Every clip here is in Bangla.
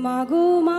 মাগো মা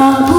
Oh.